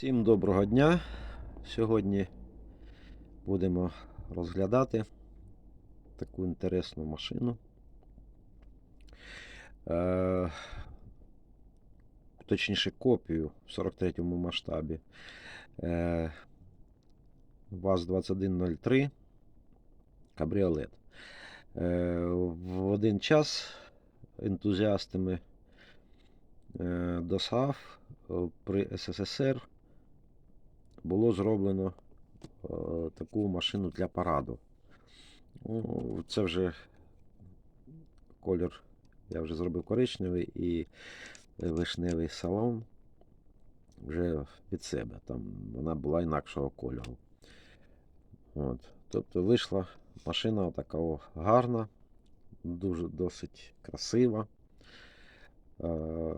Всім доброго дня. Сьогодні будемо розглядати таку інтересну машину. Е, точніше, копію в 43-му масштабі. Е, ВАЗ-2103 кабріолет. Е, в один час ентузіастами е, ДОСААФ е, при СССР було зроблено е, таку машину для параду. Ну, це вже колір я вже зробив коричневий і вишневий салон вже від себе. Там вона була інакшого кольору. От. Тобто вийшла машина така гарна, дуже досить красива. Е,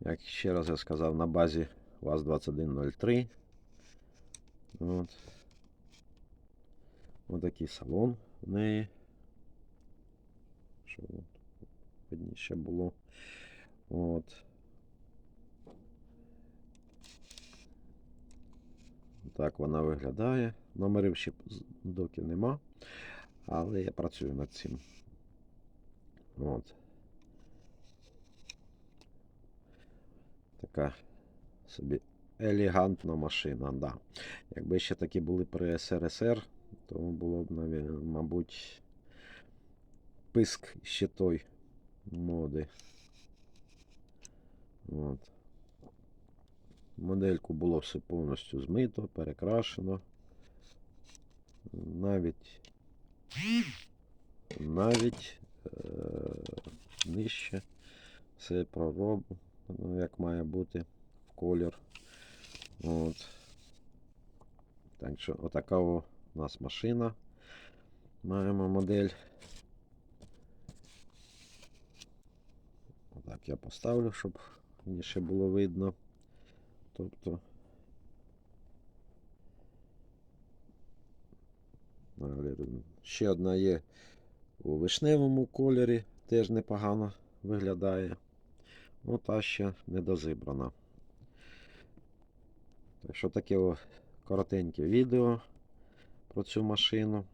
як ще раз я сказав, на базі ВАЗ-2103. От. Такий салон в неї. Що видніше було. От. Так вона виглядає. Номерів ще доки нема. Але я працюю над цим. От. Така собі елегантна машина, да. Якби ще такі були при СРСР, то було б, мабуть, писк ще той моди. От. Модельку було все повністю змито, перекрашено. Навіть навіть е, нижче все пророб, ну, як має бути колір. От. Так що отака у нас машина. Маємо модель. Отак я поставлю, щоб мені ще було видно. Тобто. Ще одна є у вишневому кольорі, теж непогано виглядає. Ну, та ще недозибрана. Так що таке о коротеньке відео про цю машину.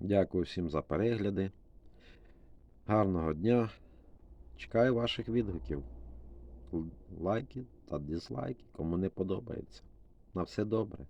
Дякую всім за перегляди. Гарного дня. Чекаю ваших відгуків. Лайки та дизлайки, кому не подобається. На все добре.